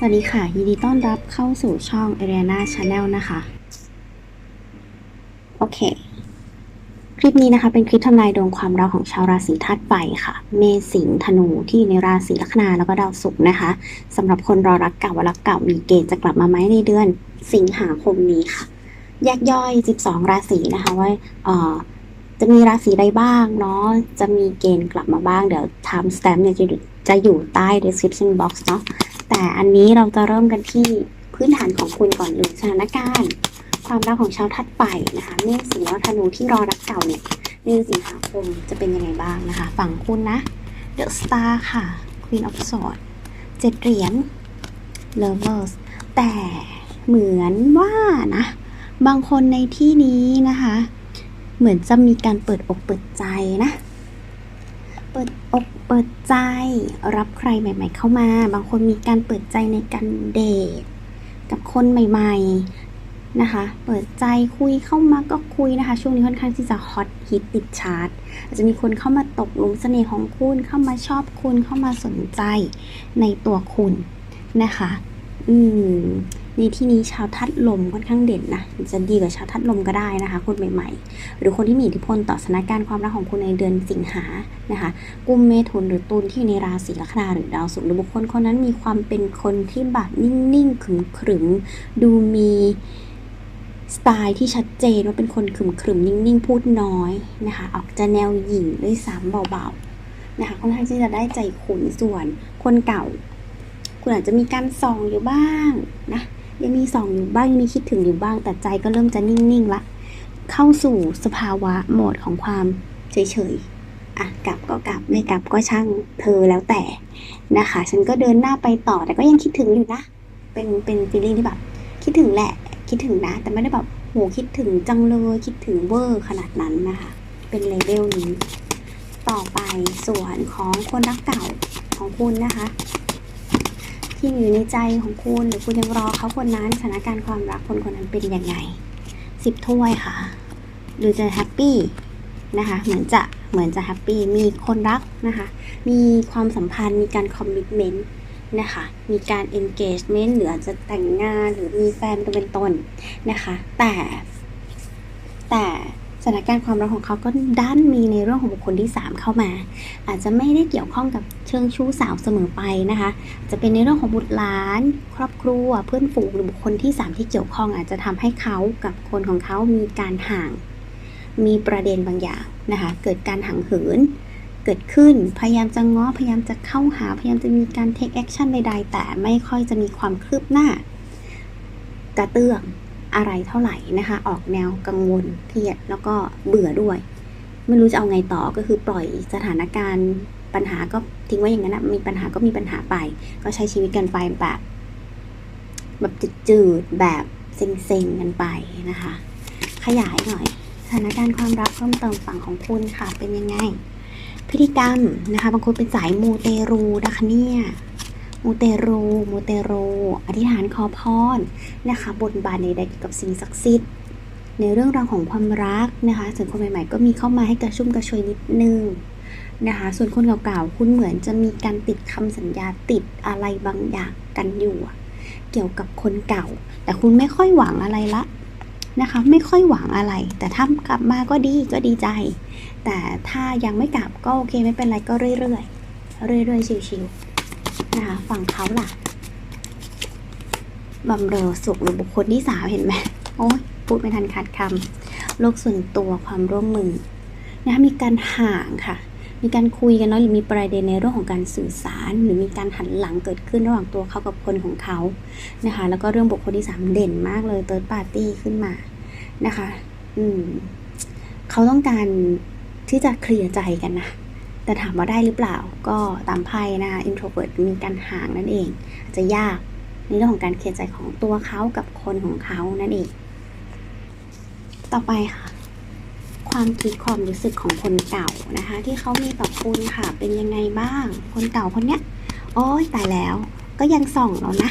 สวัสดีค่ะ ยินดีต้อนรับเข้าสู่ช่อง a r i a n a Channel นะคะ โอเค คลิปนี้นะคะเป็นคลิปทำนายดวงความรักของชาวราศีธาตุไฟค่ะ เมษสิงธนูที่อยู่ในราศีลัคนาแล้วก็ดาวศุกร์นะคะสำหรับคนรอรักเก่าว่ารักเก่ามีเกณฑ์จะกลับมาไหมในเดือนสิงหาคมนี้ค่ะ แยกย่อย 12 ราศีนะคะว่าเอ่อจะมีราศีใดบ้างเนาะ จะมีเกณฑ์กลับมาบ้าง เดี๋ยว time stamp เนี่ยจะจะอยู่ใต้ description box เนาะ แต่อันนี้เราจะเริ่มกันที่พื้นฐานของคุณก่อนหรือสถานการณ์ ความรักของชาวทัดไฟนะคะเมษสิงห์และธนูที่รอรักเก่าเนี่ยเดือนสิงหาคมจะเป็นยังไงบ้างนะคะ ฝั่งคุณนะ The Star ค่ะ Queen of Swords เจ็ดเหรียญ Lovers แต่เหมือนว่านะ บางคนในที่นี้นะคะ เหมือนจะมีการเปิดอกเปิดใจนะ ปิดอกเปิดใจ รับใครใหม่ ๆ เข้ามา บางคนมีการเปิดใจในการเดทกับคนใหม่ ๆนะคะ เปิดใจคุยเข้ามาก็คุยนะคะ ช่วงนี้ค่อนข้างที่จะฮอตฮิตติดชาร์ตอาจจะมีคนเข้ามาตกหลุมเสน่ห์ของคุณเข้ามาชอบคุณเข้ามาสนใจในตัวคุณนะคะ อืม ในที่นี้ชาวทัดลมค่อนข้างเด่นนะจะดีกว่าชาวทัดลมก็ได้นะคะ คนใหม่ๆ หรือคนที่มีอิทธิพลต่อสถานการณ์ความรักของคุณในเดือนสิงหานะคะกุมเมถุนหรือตุลที่อยู่ในราศีลัคนาหรือดาวศุกร์หรือบุคคลคนนั้นมีความเป็นคนที่แบบนิ่งๆขรึมๆดูมีสไตล์ที่ชัดเจนว่าเป็นคนขรึมๆนิ่งๆ พูดน้อยนะคะ ออกจะแนวหยิ่งด้วยซ้ำเบาๆนะคะค่อนข้างที่จะได้ใจคุณส่วนคนเก่า คุณอาจจะมีการส่องอยู่บ้างนะ ยังมีส่องอยู่บ้างยังมีคิดถึงอยู่บ้าง แต่ใจก็เริ่มจะนิ่งๆละ เข้าสู่สภาวะโหมดของความเฉยๆอะกลับก็กลับไม่กลับก็ช่างเธอแล้วแต่นะคะ ฉันก็เดินหน้าไปต่อแต่ก็ยังคิดถึงอยู่นะ เป็นเป็นฟีลลิ่งที่แบบคิดถึงแหละคิดถึงนะ แต่ไม่ได้แบบโหคิดถึงจังเลยคิดถึงเวอร์ขนาดนั้นนะคะ เป็นเลเวลนี้ ต่อไปส่วนของคนรักเก่าของคุณนะคะ ที่อยู่ในใจของคุณหรือคุณยังรอเขาคนนั้นสถานการณ์ความรักคนคนนั้นเป็นยังไงสิบถ้วยค่ะหรือจะแฮปปี้นะคะ เหมือนจะเหมือนจะแฮปปี้มีคนรักนะคะ มีความสัมพันธ์มีการคอมมิชเมนต์นะคะ มีการ engagement หรืออาจจะแต่งงานหรือมีแฟนตัวเป็นต้นนะคะ แต่แต่ ถานการณ์ความรักของเขาก็ด้านมีในเรื่องของบุคคลที่ 3 เข้ามา อาจจะไม่ได้เกี่ยวข้องกับเชิงชู้สาวเสมอไปนะคะ จะเป็นในเรื่องของบุตรหลาน ครอบครัว เพื่อนฝูงหรือบุคคลที่ 3 ที่เกี่ยวข้องอาจจะทำให้เขากับคนของเขามีการห่าง มีประเด็นบางอย่างนะคะ เกิดการห่างเหิน เกิดขึ้นพยายามจะง้อพยายามจะเข้าหาพยายามจะมีการ take action ใดๆแต่ไม่ค่อยจะมีความคืบหน้ากระเตื้อง อะไรเท่าไหร่นะคะ ออกแนวกังวลเครียดแล้วก็เบื่อด้วย ไม่รู้จะเอาไงต่อก็คือปล่อยสถานการณ์ปัญหาก็ทิ้งไว้อย่างนั้นนะมีปัญหาก็มีปัญหาไป ก็ใช้ชีวิตกันไปแบบแบบจืดๆแบบเซ็งๆกันไปนะคะ ขยายหน่อย สถานการณ์ความรักเพิ่มเติมฝั่งของคุณค่ะเป็นยังไง พฤติกรรมนะคะบางคนเป็นสายมูเตรูนะคะเนี่ย มูเตรูมูเตรูอธิษฐานขอพรนะคะ บนบานใดๆเกี่ยวกับสิ่งศักดิ์สิทธิ์ในเรื่องราวของความรักนะคะ ส่วนคนใหม่ๆ ก็มีเข้ามาให้กระชุ่มกระชวยนิดนึงนะคะ ส่วนคนเก่าๆ คุณเหมือนจะมีการติดคำสัญญาติดอะไรบางอย่างกันอยู่ เกี่ยวกับคนเก่า แต่คุณไม่ค่อยหวังอะไรละนะคะ ไม่ค่อยหวังอะไร แต่ถ้ากลับมาก็ดีก็ดีใจ แต่ถ้ายังไม่กลับก็โอเคไม่เป็นไรก็เรื่อยๆ เรื่อยๆ ชิวๆ นะคะ ฝั่งเขาล่ะบำเรอสุขหรือบุคคลที่สามเห็นไหมโอ้ยพูดไม่ทันขาดคำโลกส่วนตัวความร่วมมือนะคะมีการห่างค่ะ มีการคุยกันเนาะหรือมีประเด็นในเรื่องของการสื่อสาร หรือมีการหันหลังเกิดขึ้นระหว่างตัวเขากับคนของเขานะคะ แล้วก็เรื่องบุคคลที่สามเด่นมากเลยเติร์ดปาร์ตี้ขึ้นมานะคะ อืมเขาต้องการที่จะเคลียร์ใจกันนะ แต่ถามว่าได้หรือเปล่าก็ตามไพ่นะคะ introvert มีการห่างนั่นเองอาจจะยากในเรื่องของการเคลียร์ใจของตัวเขากับคนของเขานั่นเอง ต่อไปค่ะ ความคิดความรู้สึกของคนเก่านะคะ ที่เขามีต่อคุณค่ะ เป็นยังไงบ้าง คนเก่าคนเนี้ย โอ้ยตายแล้ว ก็ยังส่องเรานะ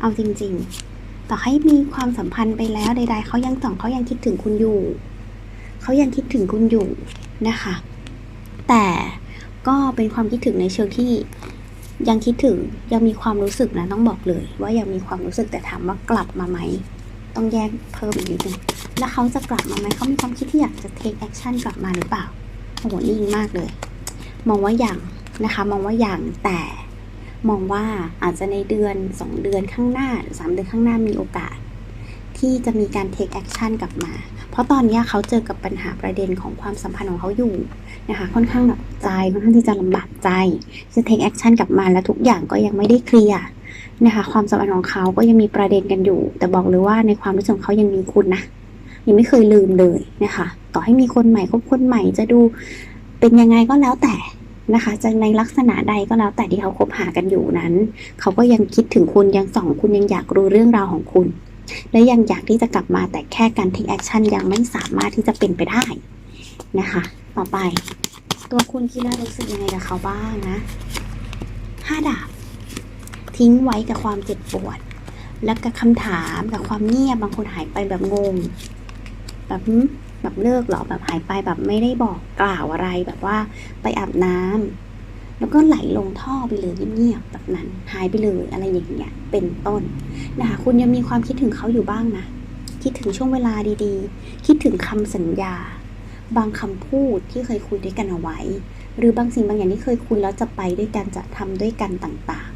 เอาจริง ๆ ต่อให้มีความสัมพันธ์ไปแล้วใด ๆเขายังส่องเขายังคิดถึงคุณอยู่ เขายังคิดถึงคุณอยู่นะคะ แต่ก็เป็นความคิดถึงในเชิงที่ยังคิดถึงยังมีความรู้สึกนะต้องบอกเลย ว่ายังมีความรู้สึกแต่ถามว่ากลับมาไหมต้องแยกเพิ่มอีกนิดนึงแล้วเขาจะกลับมาไหมเขามีความคิดที่อยากจะ take action กลับมาหรือเปล่าโอ้โหนิ่งมากเลย มองว่าอย่างนะคะ มองว่าอย่างแต่มองว่าอาจจะในเดือน 2 เดือนข้างหน้าหรือ3เดือนข้างหน้ามีโอกาส ที่จะมีการ take action กลับมา เพราะตอนนี้เขาเจอกับปัญหาประเด็นของความสัมพันธ์ของเขาอยู่นะคะ ค่อนข้างหนักใจค่อนข้างที่จะลำบากใจจะ take action กลับมาแล้วทุกอย่างก็ยังไม่ได้เคลียร์นะคะความสัมพันธ์ของเขาก็ยังมีประเด็นกันอยู่ แต่บอกเลยว่าในความรู้สึกเขายังมีคุณนะยังไม่เคยลืมเลยนะคะ ต่อให้มีคนใหม่คบคนใหม่จะดูเป็นยังไงก็แล้วแต่นะคะจะในลักษณะใดก็แล้วแต่ที่เขาคบหากันอยู่นั้น เขาก็ยังคิดถึงคุณยังส่องคุณยังอยากรู้เรื่องราวของคุณ และยังอยากที่จะกลับมาแต่แค่การ take action ยังไม่สามารถที่จะเป็นไปได้นะคะ ต่อไป ตัวคุณคิดแล้วรู้สึกยังไงกับเขาบ้างนะห้าดาบ ทิ้งไว้กับความเจ็บปวด แล้วกับคำถามกับความเงียบบางคนหายไปแบบงง แบบแบบเลิกหรอแบบหายไปแบบไม่ได้บอกกล่าวอะไรแบบว่าไปอาบน้ำ แล้วก็ไหลลงท่อไปเลยเงียบๆแบบนั้น หายไปเลยอะไรอย่างเงี้ยเป็นต้นนะคะคุณยังมีความคิดถึงเขาอยู่บ้างนะ คิดถึงช่วงเวลาดีๆ คิดถึงคำสัญญา บางคำพูดที่เคยคุยด้วยกันเอาไว้ หรือบางสิ่งบางอย่างที่เคยคุยแล้วจะไปด้วยกันจะทำด้วยกันต่าง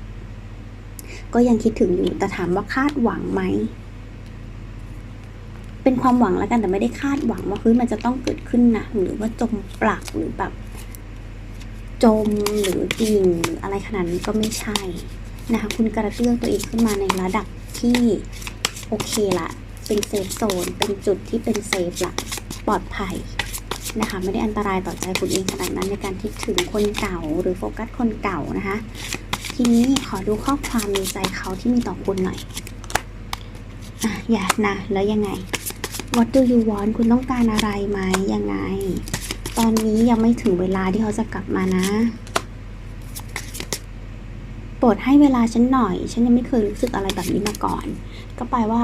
ๆ ก็ยังคิดถึงอยู่แต่ถามว่าคาดหวังไหมเป็นความหวังแล้วกันแต่ไม่ได้คาดหวังว่าเฮ้ยมันจะต้องเกิดขึ้นนะหรือว่าจมปลักหรือแบบ จมหรือดิ่งหรืออะไรขนาดนั้ก็ไม่ใช่นะคะคุณกระเตื้องตัวเองขึ้นมาในระดับที่โอเคละเป็นเซฟโซนเป็นจุดที่เป็นเซฟละปลอดภัยนะคะไม่ได้อันตรายต่อใจคุณเองขนาดนั้นในการคิดถึงคนเก่าหรือโฟกัสคนเก่านะคะทีนี้ขอดูข้อความในใจเขาที่มีต่อคุณหน่อยอะอย่านะแล้วยังไง What do you want คุณต้องการอะไรไหมยังไง ตอนนี้ยังไม่ถึงเวลาที่เขาจะกลับมานะโปรดให้เวลาฉันหน่อย ฉันยังไม่เคยรู้สึกอะไรแบบนี้มาก่อน ก็แปลว่า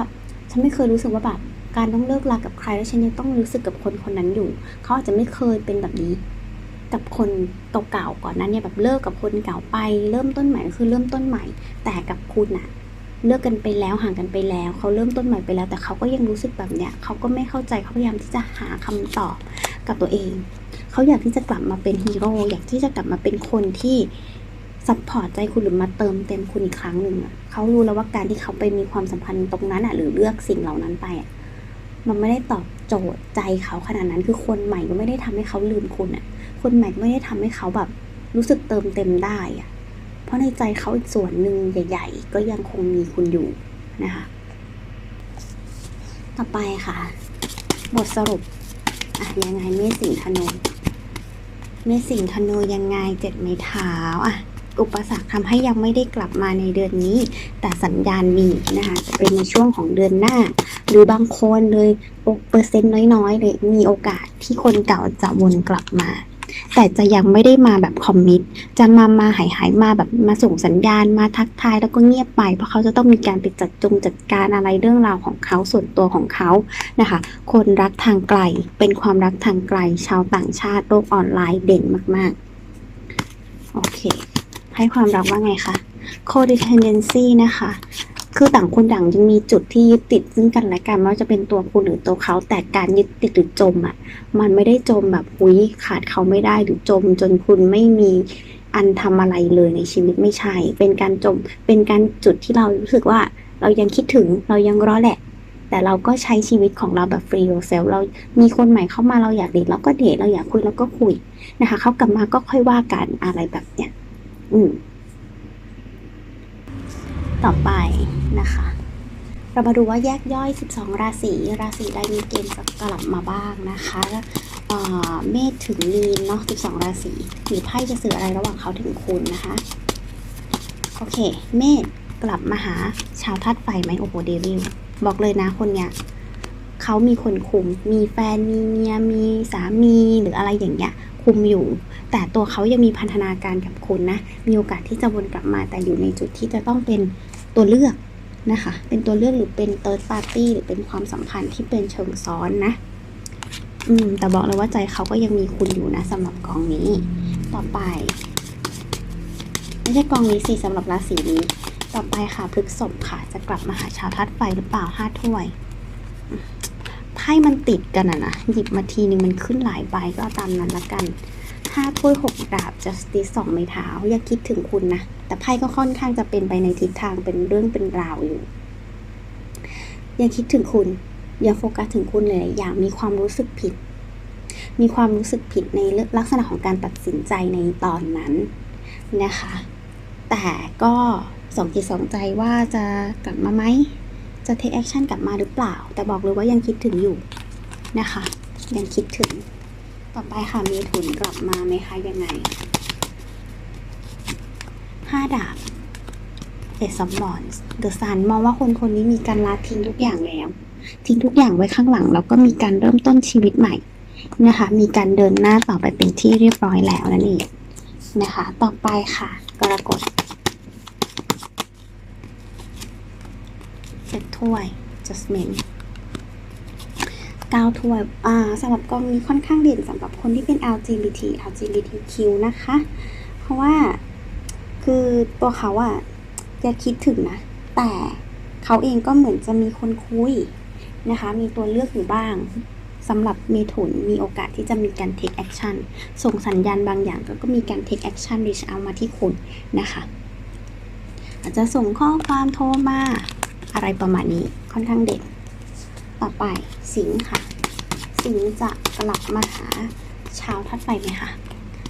ฉันไม่เคยรู้สึกว่าแบบการต้องเลิกลากับใครแล้วฉันยังต้องรู้สึกกับคนคนนั้นอยู่ เขาอาจจะไม่เคยเป็นแบบนี้ กับคนเก่าๆก่อนนั้นเนี่ยแบบเลิกกับคนเก่าไป เริ่มต้นใหม่คือเริ่มต้นใหม่ แต่กับคุณอะ เลิกกันไปแล้วห่างกันไปแล้ว เขาเริ่มต้นใหม่ไปแล้ว แต่เขาก็ยังรู้สึกแบบเนี้ยเขาก็ไม่เข้าใจเขาพยายามที่จะหาคำตอบกับตัวเอง เขาอยากที่จะกลับมาเป็นฮีโร่อยากที่จะกลับมาเป็นคนที่ซัพพอร์ตใจคุณหรือมาเติมเต็มคุณอีกครั้งหนึ่งอะเขารู้แล้วว่าการที่เขาไปมีความสัมพันธ์ตรงนั้นอะหรือเลือกสิ่งเหล่านั้นไปอะมันไม่ได้ตอบโจทย์ใจเขาขนาดนั้นคือคนใหม่ก็ไม่ได้ทำให้เขาลืมคุณอะ คนใหม่ก็ไม่ได้ทำให้เขาแบบรู้สึกเติมเต็มได้อะ ราะในใจเขาอีกส่วนหนึ่งใหญ่ ๆ ก็ยังคงมีคุณอยู่นะคะ ต่อไปค่ะ บทสรุปอะยังไงเมสิงธนูเมสิงธนูยังไงเจ็ดไม้เท้าอะอุปสรรคทำให้ยังไม่ได้กลับมาในเดือนนี้ แต่สัญญาณมีนะคะจะเป็นในช่วงของเดือนหน้า หรือบางคนเลยเปอร์เซ็นต์น้อยๆเลยมีโอกาสที่คนเก่าจะวนกลับมา แต่จะยังไม่ได้มาแบบคอมมิตจะมามาหายหายมาแบบมาส่งสัญญาณมาทักทายแล้วก็เงียบไป เพราะเขาจะต้องมีการไปจัดจงจัดการอะไรเรื่องราวของเขาส่วนตัวของเขานะคะ คนรักทางไกลเป็นความรักทางไกล ชาวต่างชาติโลกออนไลน์เด่นมากๆโอเค ให้ความรักว่าไงคะ codependency นะคะ คือต่างคนต่างยังมีจุดที่ยึดติดซึ่งกันและกันไม่ว่าจะเป็นตัวคุณหรือตัวเขาแต่การยึดติดหรือจมอะ มันไม่ได้จมแบบอุ้ยขาดเขาไม่ได้หรือจม จนคุณไม่มีอันทำอะไรเลยในชีวิตไม่ใช่ เป็นการจม เป็นการจุดที่เรารู้สึกว่า เรายังคิดถึงเรายังรอแหละ แต่เราก็ใช้ชีวิตของเราแบบ free yourself เรามีคนใหม่เข้ามาเราอยากเดทเราก็เดทเราอยากคุยเราก็คุยนะคะเขากลับมาก็ค่อยว่ากันอะไรแบบเนี้ยอืม ต่อไปนะคะ เรามาดูว่าแยกย่อย 12 ราศีราศีใดมีเกณฑ์จะกลับมาบ้างนะคะเอ่อเมษถึงมีนเนาะ 12 ราศีหรือไพ่จะสื่ออะไรระหว่างเขาถึงคุณนะคะ โอเค เมษกลับมาหาชาวธาตุไฟไหมโอ้โหเดวิลบอกเลยนะคนเนี้ยเขามีคนคุม มีแฟน มีเมีย มีสามี หรืออะไรอย่างเงี้ย คุมอยู่ แต่ตัวเขายังมีพันธนาการกับคุณนะ มีโอกาสที่จะวนกลับมา แต่อยู่ในจุดที่จะต้องเป็นตัวเลือกนะคะ เป็นตัวเลือกหรือเป็น third party หรือเป็นความสัมพันธ์ที่เป็นเชิงซ้อนนะ อืม แต่บอกเลยว่าใจเขาก็ยังมีคุณอยู่นะสำหรับกองนี้ ต่อไป ไม่ใช่กองนี้สิสำหรับราศีนี้ ต่อไปค่ะพฤกษภค่ะ จะกลับมาหาชาวธาตุไฟหรือเปล่าห้าถ้วยไพ่มันติดกันอะนะ หยิบมาทีนึงมันขึ้นหลายใบก็ตามนั้นละกัน ห้าถ้วยหกดาบ justice สองไม้เท้า อย่าคิดถึงคุณนะ แต่ไพ่ก็ค่อนข้างจะเป็นไปในทิศทางเป็นเรื่องเป็นราวอยู่ อย่าคิดถึงคุณ อย่าโฟกัสถึงคุณเลยอย่างมีความรู้สึกผิด มีความรู้สึกผิดในลักษณะของการตัดสินใจในตอนนั้นนะคะ แต่ก็สองจิตสองใจว่าจะกลับมาไหม จะ take action กลับมาหรือเปล่า แต่บอกเลยว่ายังคิดถึงอยู่นะคะ ยังคิดถึง ต่อไปค่ะมีถุนกลับมาไหมคะยังไงห้าดาบเอซับบอนส์เดอะซันมองว่าคนคนนี้มีการลาทิ้งทุกอย่างแล้ว ทิ้งทุกอย่างไว้ข้างหลัง แล้วก็มีการเริ่มต้นชีวิตใหม่นะคะ มีการเดินหน้าต่อไปเป็นที่เรียบร้อยแล้วนั่นเองนะคะ ต่อไปค่ะ กรกฎเซ็ตถ้วยจัสเมน 9ถ้วยสำหรับกองนี้ค่อนข้างเด่นสำหรับคนที่เป็น LGBT LGBTQ นะคะ เพราะว่าคือตัวเขาอะจะคิดถึงนะ แต่เขาเองก็เหมือนจะมีคนคุยนะคะ มีตัวเลือกอยู่บ้างสำหรับเมถุนมีโอกาสที่จะมีการ take action ส่งสัญญาณบางอย่างก็ก็มีการ take action reach out มาที่คุณนะคะ อาจจะส่งข้อความโทรมาอะไรประมาณนี้ค่อนข้างเด่น ต่อไปสิงค่ะ สิงจะกลับมาหาชาวทัดไฟไหมคะ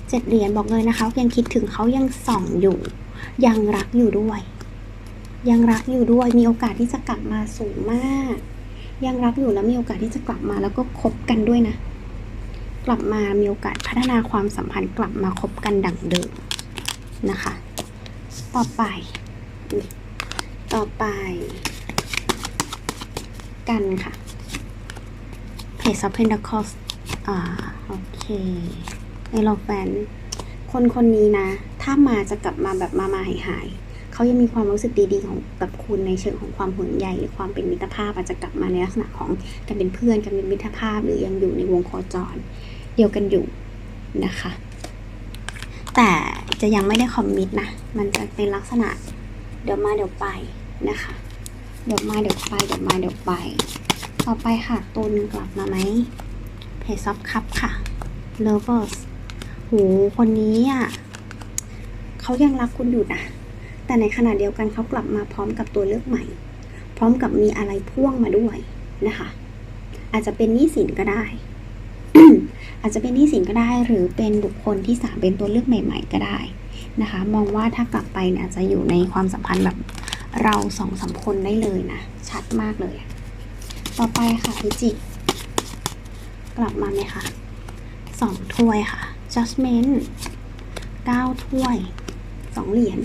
เจ็ดเหรียญบอกเลยนะคะยังคิดถึงเขายังส่องอยู่ ยังรักอยู่ด้วย ยังรักอยู่ด้วยมีโอกาสที่จะกลับมาสูงมาก ยังรักอยู่แล้วมีโอกาสที่จะกลับมาแล้วก็คบกันด้วยนะ กลับมามีโอกาสพัฒนาความสัมพันธ์กลับมาคบกันดั่งเดิมนะคะ ต่อไป ต่อไป กันค่ะ Page of Pentacles อ่า โอเค ในลองแฟน คนคนนี้นะ ถ้ามาจะกลับมาแบบมามาหายหายเขายังมีความรู้สึกดีๆของกับคุณในเชิงของความห่วงใยหรือความเป็นมิตรภาพอาจจะกลับมาในลักษณะของการเป็นเพื่อนการเป็นมิตรภาพ หรือยังอยู่ในวงโคจร เดียวกันอยู่นะคะ แต่จะยังไม่ได้คอมมิตนะ มันจะเป็นลักษณะเดี๋ยวมาเดี๋ยวไปนะคะ เดี๋ยวมาเดี๋ยวไปเดี๋ยวมาเดี๋ยวไป ต่อไปค่ะตุนกลับมาไหมเพซอฟคัพค่ะ lovers โหคนนี้อะเขายังรักคุณอยู่นะแต่ในขณะเดียวกันเขากลับมาพร้อมกับตัวเลือกใหม่ พร้อมกับมีอะไรพ่วงมาด้วยนะคะ อาจจะเป็นหนี้สินก็ได้ อาจจะเป็นหนี้สินก็ได้หรือเป็นบุคคลที่สามเป็นตัวเลือกใหม่ ๆ ก็ได้นะคะ มองว่าถ้ากลับไปเนี่ยจะอยู่ในความสัมพันธ์แบบ เราสองสามคนได้เลยนะ ชัดมากเลย ต่อไปค่ะพิจิกกลับมาไหมคะสองถ้วยค่ะ judgment เก้าถ้วยสองเหรียญ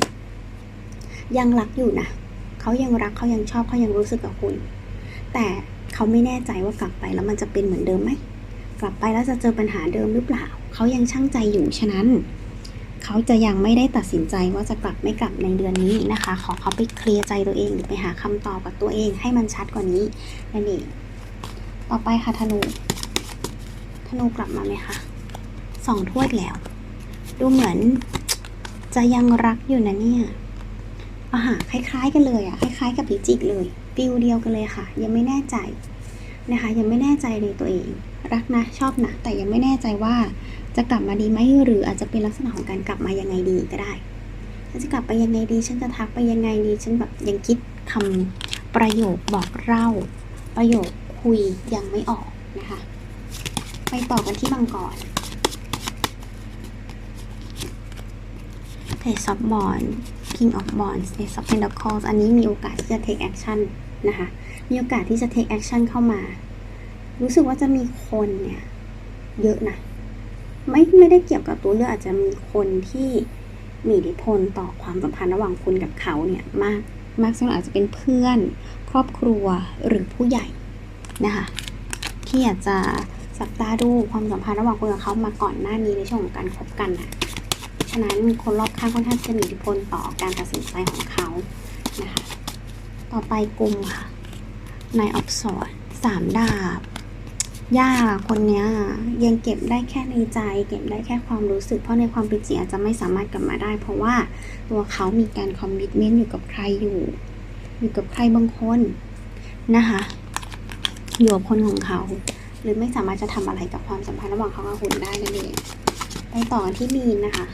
ยังรักอยู่นะเขายังรักเขายังชอบเขายังรู้สึกกับคุณ แต่เขาไม่แน่ใจว่ากลับไปแล้วมันจะเป็นเหมือนเดิมไหมกลับไปแล้วจะเจอปัญหาเดิมหรือเปล่า เขายังช่างใจอยู่ฉะนั้น เขาจะยังไม่ได้ตัดสินใจว่าจะกลับไม่กลับในเดือนนี้นะคะ ขอเขาไปเคลียร์ใจตัวเองหรือไปหาคำตอบกับตัวเองให้มันชัดกว่านี้นั่นเองต่อไปค่ะธนู ธนูกลับมาไหมคะสองถ้วยแล้ว ดูเหมือนจะยังรักอยู่นะเนี่ยอาหาคล้ายๆกันเลยอะคล้ายๆกับพิจิกเลยฟิลเดียวกันเลยค่ะ ยังไม่แน่ใจนะคะ ยังไม่แน่ใจในตัวเอง รักนะชอบนะแต่ยังไม่แน่ใจว่า จะกลับมาดีไหมหรืออาจจะเป็นลักษณะของการกลับมายังไงดีก็ได้ฉันจะกลับไปยังไงดี ฉันจะทักไปยังไงดี ฉันแบบยังคิดคำประโยคบอกเล่า ประโยคคุยยังไม่ออกนะคะ ไปต่อกันที่มังกร Page of Wands King of Wands Ace of Pentacles อันนี้มีโอกาสที่จะ take action นะคะ มีโอกาสที่จะ take action เข้ามา รู้สึกว่าจะมีคนเนี่ย เยอะนะ ไม่ไม่ได้เกี่ยวกับตัวเลือกอาจจะมีคนที่มีอิทธิพลต่อความสัมพันธ์ระหว่างคุณกับเขาเนี่ยมากมากส่วนอาจจะเป็นเพื่อนครอบครัวหรือผู้ใหญ่นะคะที่อยากจะสับตาดูความสัมพันธ์ระหว่างคุณกับเขามาก่อนหน้านี้ในช่วงของการคบกันนะฉะนั้นคนรอบข้างค่อนข้างจะมีอิทธิพลต่อการตัดสินใจของเขานะคะต่อไปกลุ่มค่ะนายออฟสอดสามดาบ ย่าคนเนี้ยยังเก็บได้แค่ในใจ เก็บได้แค่ความรู้สึก เพราะในความเป็นจริงอาจจะไม่สามารถกลับมาได้ เพราะว่าตัวเขามีการคอมมิ t เมนต์อยู่กับใครอยู่ อยู่กับใครบางคนนะคะอยู่กับคนของเขา หรือไม่สามารถจะทำอะไรกับความสัมพันธ์ระหว่างเขากับคุณได้นั่นเองไปต่อที่มีนนะคะ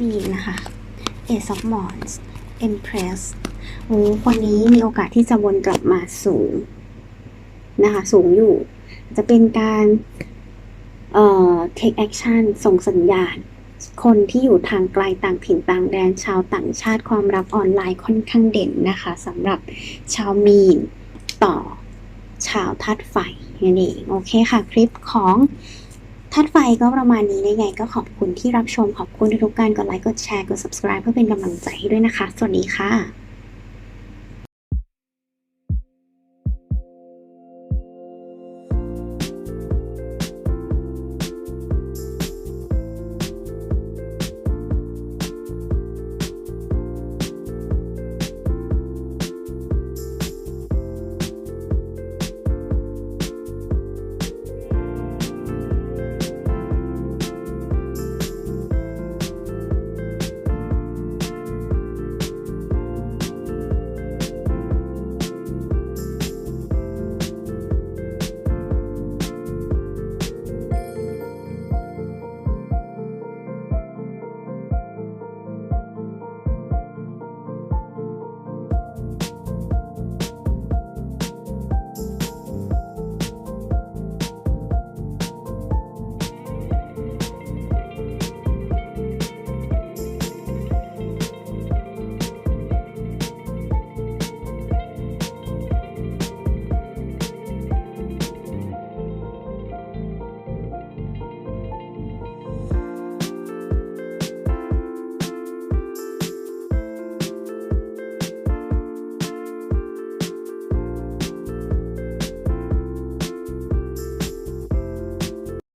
มีนนะคะ Ace of Wands Empress โอ้คนนี้มีโอกาสที่จะวนกลับมาสูง นะคะสูงอยู่ จะเป็นการเอ่อ take action ส่งสัญญาณ คนที่อยู่ทางไกลต่างถิ่นต่างแดนชาวต่างชาติความรักออนไลน์ค่อนข้างเด่นนะคะสำหรับชาวมีนต่อชาวทัดไฟนั่นเองโอเคค่ะ คลิปของทัดไฟก็ประมาณนี้ยังไงก็ขอบคุณที่รับชมขอบคุณทุกการกดไลค์กดแชร์กด subscribe เพื่อเป็นกำลังใจให้ด้วยนะคะ สวัสดีค่ะ